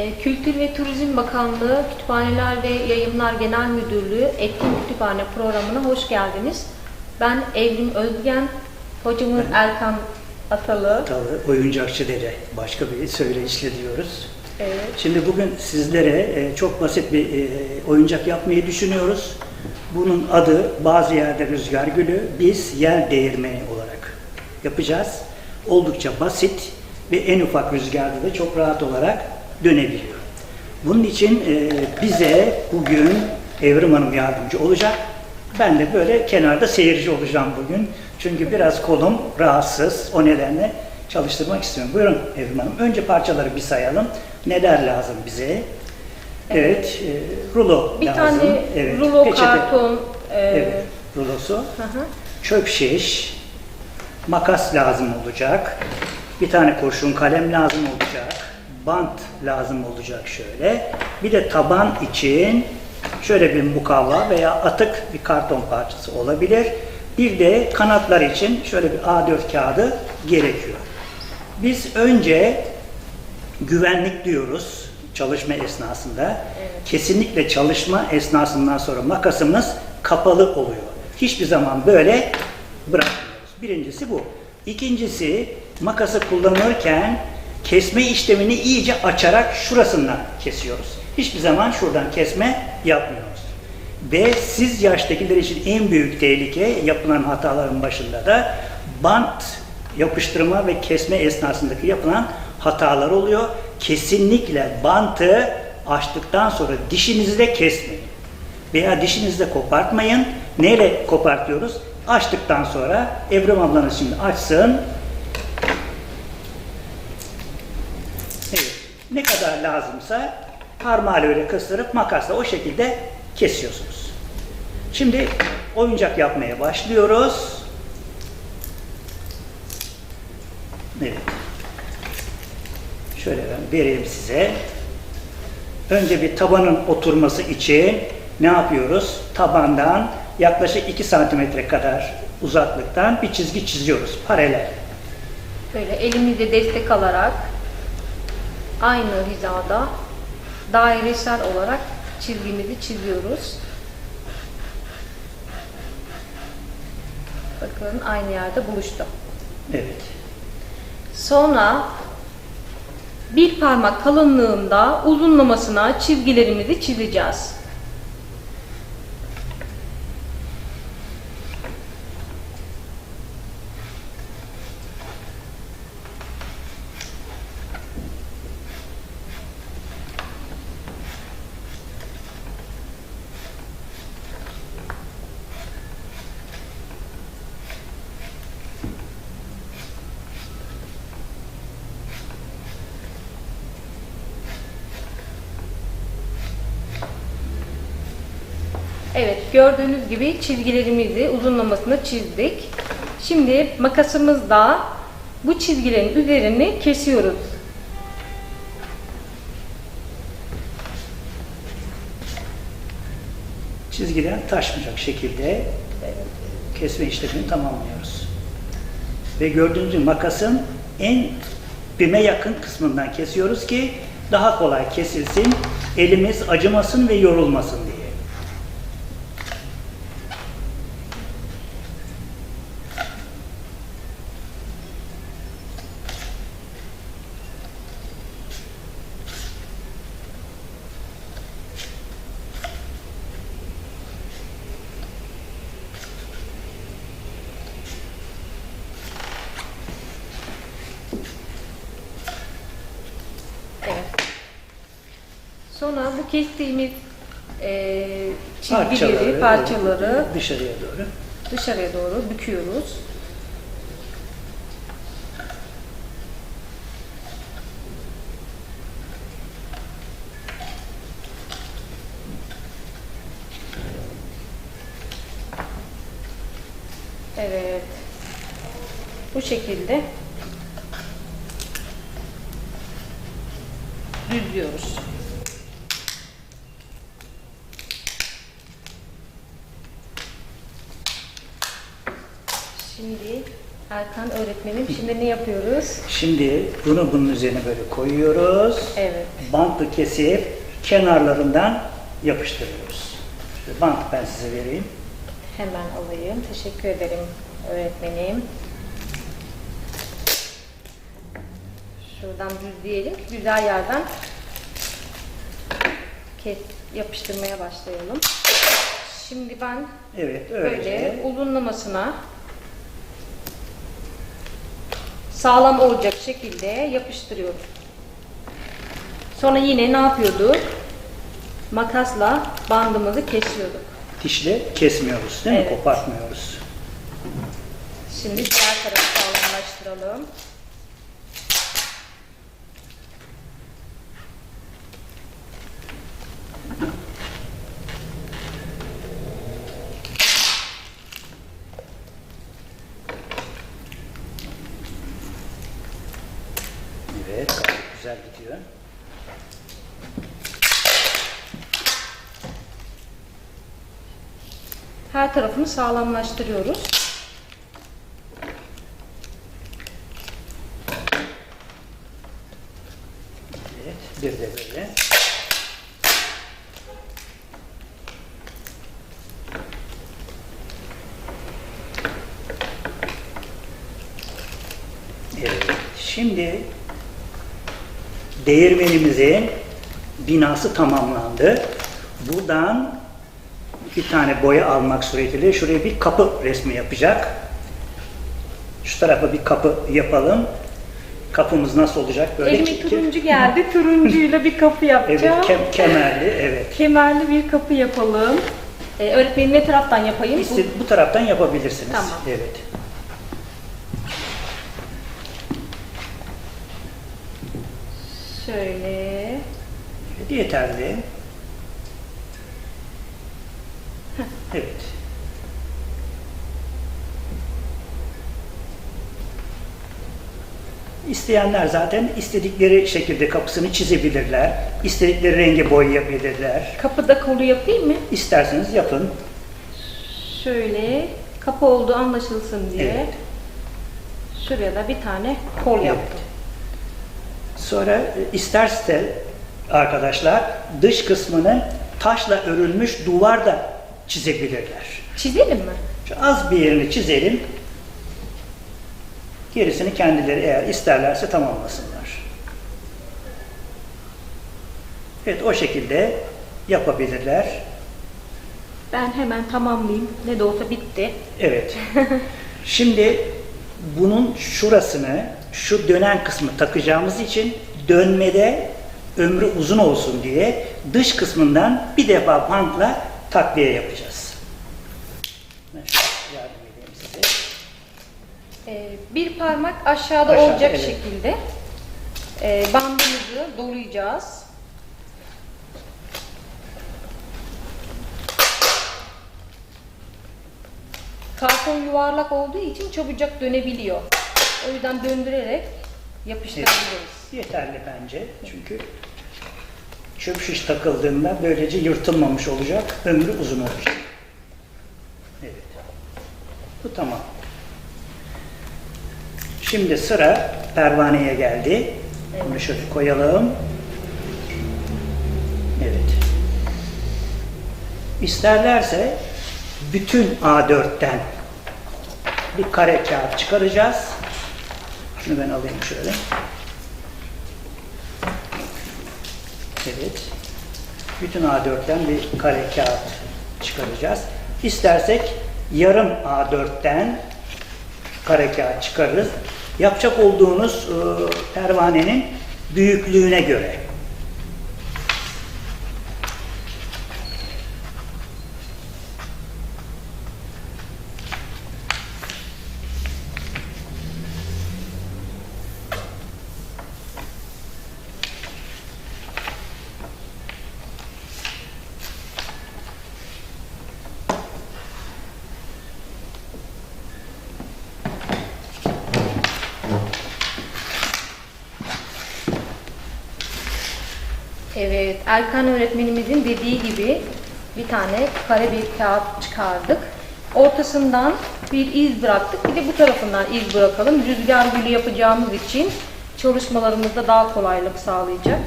Ee, Kültür ve Turizm Bakanlığı Kütüphaneler ve Yayınlar Genel Müdürlüğü Etkin Kütüphane programına hoş geldiniz. Ben Evrim Özgen, hocamız Erkan Atalı. Tabii oyuncakçı dede başka bir söyleyişle diyoruz. Evet. Şimdi bugün sizlere e, çok basit bir e, oyuncak yapmayı düşünüyoruz. Bunun adı bazı yerde rüzgar gülü, biz yer değirmeni olarak yapacağız. Oldukça basit ve en ufak rüzgarda da çok rahat olarak dönebiliyor. Bunun için e, bize bugün Evrim Hanım yardımcı olacak. Ben de böyle kenarda seyirci olacağım bugün. Çünkü biraz kolum rahatsız. O nedenle çalıştırmak istiyorum. Buyurun Evrim Hanım. Önce parçaları bir sayalım. Neler lazım bize? Evet, e, rulo Bir lazım. tane evet, rulo peçete. karton, e, Evet, rulosu. hı hı. Çöp şiş, makas lazım olacak. Bir tane kurşun kalem lazım olacak. Bant lazım olacak şöyle. Bir de taban için şöyle bir mukavva veya atık bir karton parçası olabilir. Bir de kanatlar için şöyle bir A4 kağıdı gerekiyor. Biz önce güvenlik diyoruz çalışma esnasında. Kesinlikle çalışma esnasından sonra makasımız kapalı oluyor. Hiçbir zaman böyle bırakmıyoruz. Birincisi bu. İkincisi makası kullanırken kesme işlemini iyice açarak şurasından kesiyoruz. Hiçbir zaman şuradan kesme yapmıyoruz. Ve siz yaştakiler için en büyük tehlike yapılan hataların başında da bant yapıştırma ve kesme esnasındaki yapılan hatalar oluyor. Kesinlikle bantı açtıktan sonra dişinizle kesmeyin. Veya dişinizle kopartmayın. Neyle kopartıyoruz? Açtıktan sonra Evrim ablanız şimdi açsın. Evet. Ne lazımsa parmağıyla öyle kıstırıp makasla o şekilde kesiyorsunuz. Şimdi oyuncak yapmaya başlıyoruz. Evet. Şöyle ben vereyim size. Önce bir tabanın oturması için ne yapıyoruz? Tabandan yaklaşık 2 santimetre kadar uzaklıktan bir çizgi çiziyoruz. Paralel. Böyle elimizde destek alarak aynı hizada dairesel olarak çizgimizi çiziyoruz. Bakın aynı yerde buluştu. Evet. Sonra bir parmak kalınlığında uzunlamasına çizgilerimizi çizeceğiz. Evet, gördüğünüz gibi çizgilerimizi uzunlamasına çizdik. Şimdi makasımızla bu çizgilerin üzerini kesiyoruz. Çizgiden taşmayacak şekilde kesme işlemini tamamlıyoruz. Ve gördüğünüz gibi makasın en bime yakın kısmından kesiyoruz ki daha kolay kesilsin, elimiz acımasın ve yorulmasın diye. Evet. Sonra bu kestiğimiz eee çizgileri, Parçaları, parçaları dışarıya doğru. dışarıya doğru büküyoruz. Evet. Bu şekilde düzlüyoruz. Şimdi Erkan öğretmenim şimdi ne yapıyoruz? Şimdi bunu bunun üzerine böyle koyuyoruz. Evet. Bantla kesip kenarlarından yapıştırıyoruz. İşte bant ben size vereyim. Hemen alayım. Teşekkür ederim öğretmenim. Şuradan düzleyelim ki güzel yerden kes, yapıştırmaya başlayalım. Şimdi ben Evet böyle öyle. uzunlamasına sağlam olacak şekilde yapıştırıyorum. Sonra yine ne yapıyorduk? Makasla bandımızı kesiyorduk. Dişle kesmiyoruz değil mi? Evet. Kopartmıyoruz. Şimdi diğer tarafı sağlamlaştıralım. Evet gayet güzel gidiyor. Her tarafını sağlamlaştırıyoruz. Evet bir de böyle. Evet. Şimdi değirmenimizin binası tamamlandı. Buradan bir tane boya almak suretiyle şuraya bir kapı resmi yapacak. Şu tarafa bir kapı yapalım. Kapımız nasıl olacak? Böyle Elime çirkin. turuncu geldi. Turuncuyla bir kapı Evet, yapacağım. kem- kemerli, evet. Kemerli bir kapı yapalım. Ee, öğretmenim ne taraftan yapayım? İşte bu taraftan yapabilirsiniz. Tamam. Evet. Bu şöyle. Evet, yeterli. Evet. İsteyenler zaten istedikleri şekilde kapısını çizebilirler. İstedikleri rengi boyayabilirler. Kapıda kolu yapayım mı? İsterseniz yapın. Şöyle kapı olduğu anlaşılsın diye. Evet. Şuraya da bir tane kol Evet. yaptım. Sonra e, isterse arkadaşlar dış kısmını taşla örülmüş duvar da çizebilirler. Çizelim mi? Şu az bir yerini çizelim. Gerisini kendileri eğer isterlerse tamamlasınlar. Evet o şekilde yapabilirler. Ben hemen tamamlayayım. Ne de olsa bitti. Evet. Şimdi bunun şurasını, şu dönen kısmı takacağımız için dönmede ömrü uzun olsun diye dış kısmından bir defa bantla takviye yapacağız. Ben şöyle yardım edeyim size. Ee, bir parmak aşağıda, Aşağıda, olacak evet. şekilde e, bandımızı dolayacağız. Karton yuvarlak olduğu için çabucak dönebiliyor. O yüzden döndürerek yapıştırabiliriz. Yeterli bence. Çünkü çöp şiş takıldığında böylece yırtılmamış olacak, ömrü uzun olacak. Evet. Bu tamam. Şimdi sıra pervaneye geldi. Bunu şöyle koyalım. Evet. İsterlerse bütün A4'ten bir kare kağıt çıkaracağız. Şunu ben alayım şöyle. Evet. Bütün A4'ten bir kare kağıt çıkaracağız. İstersek yarım A4'ten kare kağıt çıkarırız. Yapacak olduğunuz e, pervanenin büyüklüğüne göre. Evet, Erkan öğretmenimizin dediği gibi bir tane kare bir kağıt çıkardık. Ortasından bir iz bıraktık. Bir de bu tarafından iz bırakalım. Rüzgar gülü yapacağımız için çalışmalarımızda daha kolaylık sağlayacak.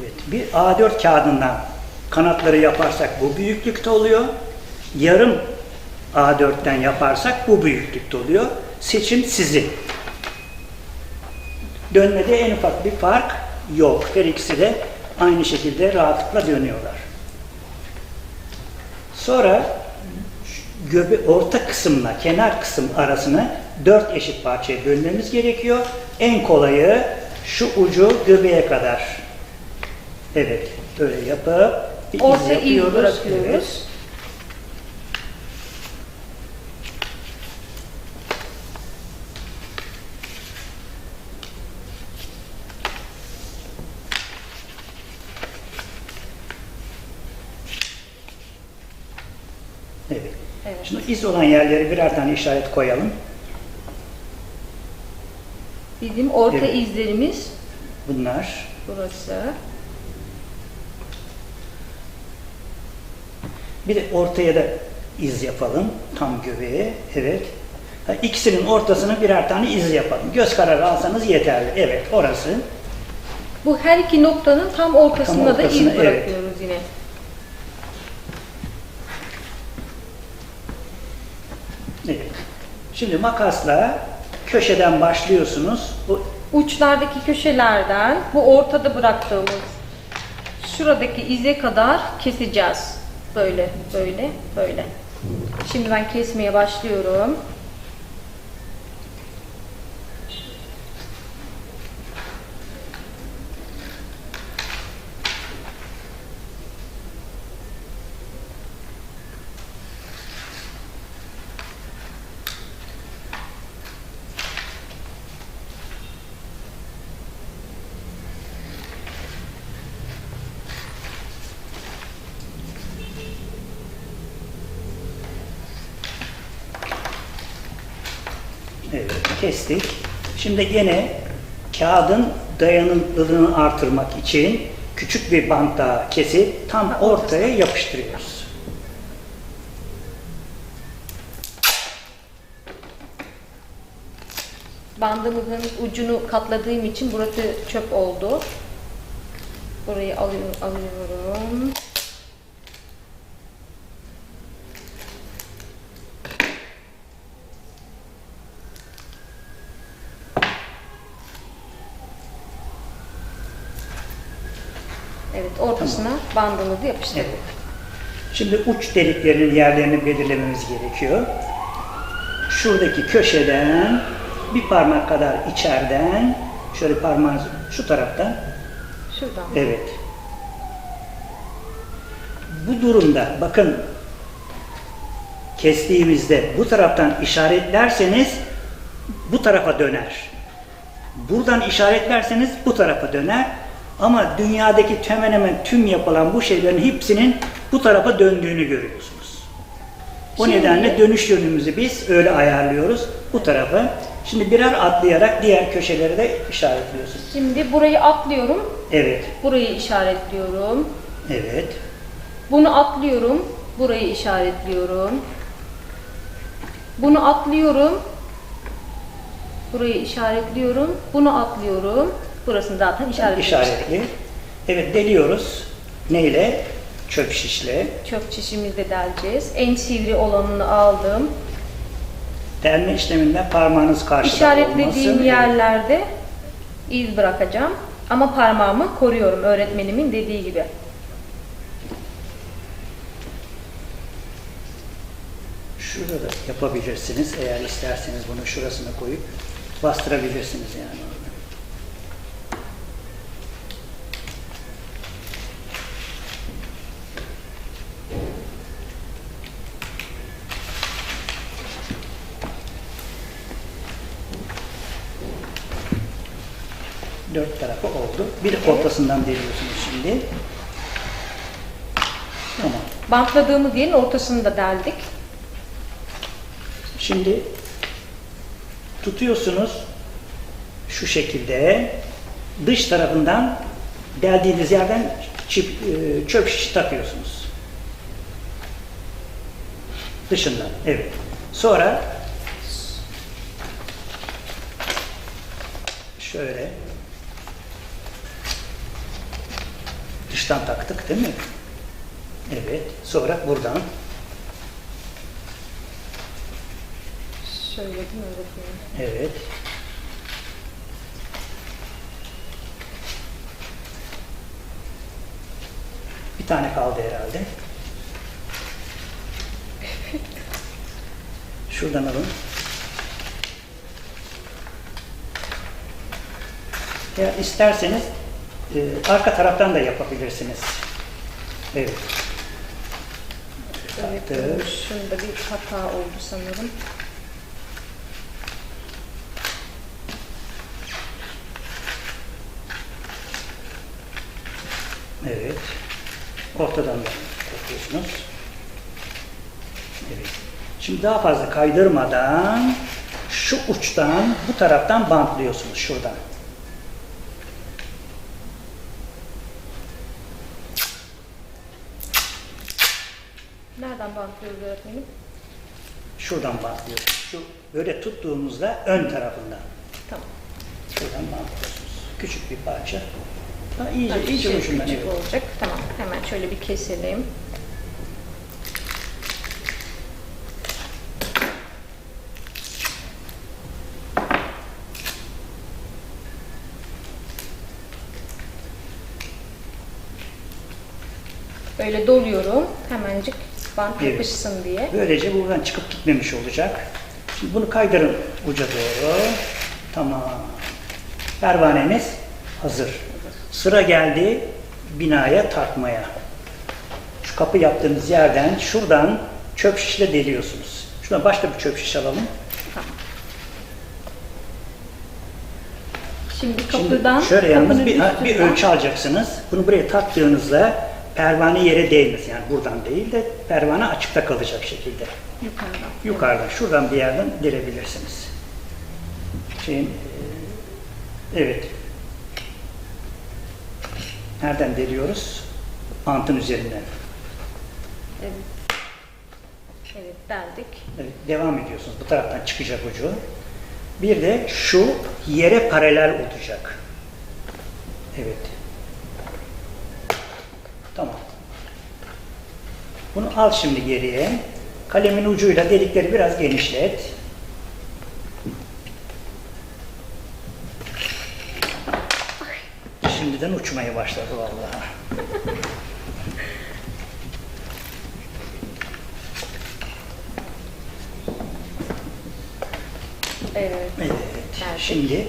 Evet, bir A4 kağıdından kanatları yaparsak bu büyüklükte oluyor. Yarım A4'ten yaparsak bu büyüklükte oluyor. Seçim sizin. Dönmede en ufak bir fark yok. Her ikisi de aynı şekilde rahatlıkla dönüyorlar. Sonra göbe orta kısımla kenar kısım arasını dört eşit parçaya bölmemiz gerekiyor. En kolayı şu ucu göbeğe kadar. Evet, böyle yapıp bir Orta iz yapıyoruz. bırakıyoruz. Evet. Evet. Şimdi iz olan yerleri birer tane işaret koyalım. Bizim orta Evet. izlerimiz Bunlar. burası. Bir de ortaya da iz yapalım. Tam göbeğe. Evet. İkisinin ortasını birer tane iz yapalım. Göz kararı alsanız yeterli. Evet, orası. Bu her iki noktanın tam ortasında Tam da ortasına, iz evet. bırakıyoruz yine. Evet. Şimdi makasla köşeden başlıyorsunuz. Bu Uçlardaki köşelerden bu ortada bıraktığımız şuradaki ize kadar keseceğiz. Böyle, böyle, böyle. Şimdi ben kesmeye başlıyorum. Evet, kestik. Şimdi yine kağıdın dayanıklılığını artırmak için küçük bir bant daha kesip tam ortaya yapıştırıyoruz. Bandımızın ucunu katladığım için burası çöp oldu. Burayı alıyorum. alıyorum. Ortasına bandımızı yapıştırdık. Evet. Şimdi uç deliklerinin yerlerini belirlememiz gerekiyor. Şuradaki köşeden bir parmak kadar içeriden şöyle parmağınız şu taraftan Şuradan. Evet. Bu durumda bakın kestiğimizde bu taraftan işaretlerseniz bu tarafa döner. Buradan işaretlerseniz bu tarafa döner. Ama dünyadaki hemen hemen tüm yapılan bu şeylerin hepsinin bu tarafa döndüğünü görüyorsunuz. O Şimdi- nedenle dönüş yönümüzü biz öyle ayarlıyoruz bu tarafa. Şimdi birer atlayarak diğer köşeleri de işaretliyorsunuz. Şimdi burayı atlıyorum. Evet, Burayı işaretliyorum. evet. Bunu atlıyorum. Burayı işaretliyorum. Bunu atlıyorum. Burayı işaretliyorum. Bunu atlıyorum. Burasını zaten işaretlemiştim. İşaretli. Evet deliyoruz. Neyle? Çöp şişle. Çöp çişimizi deleceğiz. En sivri olanını aldım. Delme işleminde parmağınız karşıda İşaretlediğim olmasın. yerlerde iz bırakacağım. Ama parmağımı koruyorum öğretmenimin dediği gibi. Şurada da yapabilirsiniz. Eğer isterseniz bunu şurasına koyup bastırabilirsiniz yani. Dört tarafı oldu. Bir ortasından deliyorsunuz şimdi. Tamam. Bantladığımız yerin ortasını da deldik. Şimdi tutuyorsunuz şu şekilde dış tarafından deldiğiniz yerden çip, e, çöp şişi takıyorsunuz. Dışından. Evet. Sonra şöyle dıştan taktık değil mi? Evet. Sonra buradan Şöyle değil mi öğretmenim? Evet. Bir tane kaldı herhalde. Şuradan alın. Ya isterseniz e, arka taraftan da yapabilirsiniz. Evet. Taktık. şunda bir hata oldu sanırım. Evet. Ortadan da takıyorsunuz. Evet. Şimdi daha fazla kaydırmadan şu uçtan bu taraftan bantlıyorsunuz şuradan. Bantlıyoruz öğretmenim? Şuradan bantlıyorsunuz. Şu böyle tuttuğumuzda ön tarafından. Tamam. Şuradan bantlıyorsunuz. Küçük bir parça. Daha iyice, Hadi iyice şey ucundan. küçük evet. olacak. Tamam. Hemen şöyle bir keselim. Böyle doluyorum. Hemencik bant Evet. diye. Böylece buradan çıkıp gitmemiş olacak. Şimdi bunu kaydırın uca doğru. Tamam. Pervanemiz hazır. Sıra geldi binaya takmaya. Şu kapı yaptığımız yerden şuradan çöp şişle deliyorsunuz. Şuradan başka bir çöp şiş alalım. Şimdi Şimdi kapıdan şöyle yalnız bir, bir ölçü alacaksınız. Bunu buraya taktığınızda pervane yere değmez. Yani buradan değil de pervane açıkta kalacak şekilde. yukarıdan. Yukarıdan, şuradan bir yerden delebilirsiniz. Şeyin, evet. Nereden deliyoruz? Bantın üzerinden. Evet. Evet deldik. Evet, devam ediyorsunuz. Bu taraftan çıkacak ucu. Bir de şu yere paralel olacak. Evet. Tamam. Bunu al şimdi geriye. Kalemin ucuyla delikleri biraz genişlet. Şimdiden uçmaya başladı vallahi. Evet. Evet. Şimdi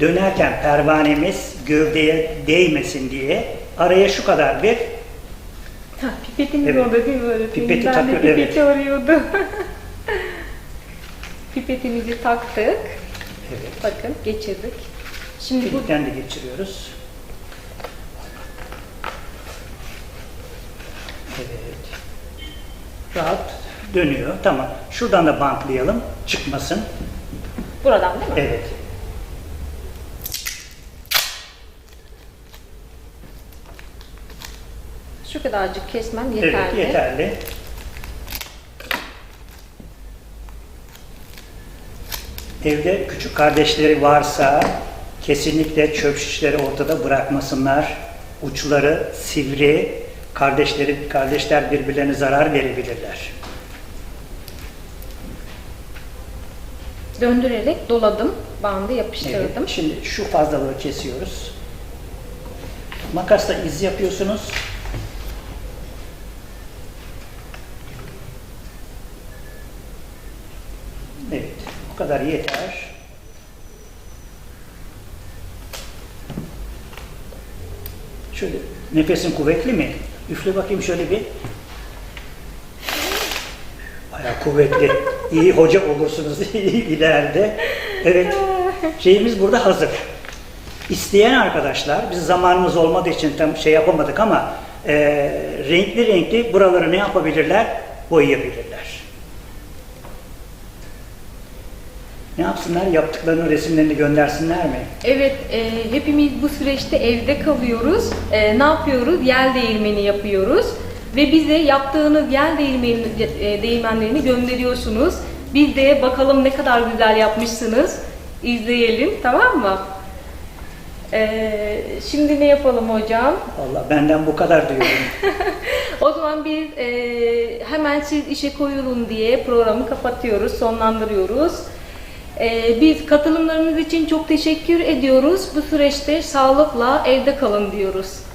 dönerken pervanemiz gövdeye değmesin diye araya şu kadar bir pipetimiz Evet. orada değil mi öğretmenim? Pipeti ben takıyor, de pipeti evet. arıyordum. Pipetimizi taktık. evet. Bakın geçirdik. Şimdi bu Delikten de geçiriyoruz. Evet. Rahat dönüyor. Tamam. Şuradan da bantlayalım. Çıkmasın. buradan değil mi? Evet. Şu kadarcık kesmem yeterli. Evet, yeterli. Evde küçük kardeşleri varsa kesinlikle çöp şişleri ortada bırakmasınlar. Uçları sivri, kardeşleri kardeşler birbirlerine zarar verebilirler. Döndürerek doladım. Bandı Evet, yapıştırdım. şimdi şu fazlalığı kesiyoruz. Makasla iz yapıyorsunuz. Evet, bu kadar yeter. Şöyle, nefesin kuvvetli mi? Üfle bakayım şöyle bir. Bayağı kuvvetli. İyi hoca olursunuz ileride. Evet, şeyimiz burada hazır. İsteyen arkadaşlar, biz zamanımız olmadığı için tam şey yapamadık ama e, renkli renkli buraları ne yapabilirler? Boyayabilirler. Ne yapsınlar? Yaptıklarının resimlerini göndersinler mi? Evet, e, hepimiz bu süreçte evde kalıyoruz. E, ne yapıyoruz? Yel değirmeni yapıyoruz. ve bize yaptığınız yel değirmeni, e, değirmenlerini gönderiyorsunuz. Biz de bakalım ne kadar güzel yapmışsınız. İzleyelim tamam mı? Ee, şimdi ne yapalım hocam? Allah benden bu kadar diyorum. O zaman biz e, hemen siz işe koyulun diye programı kapatıyoruz, sonlandırıyoruz. E, biz katılımlarınız için çok teşekkür ediyoruz. Bu süreçte sağlıkla evde kalın diyoruz.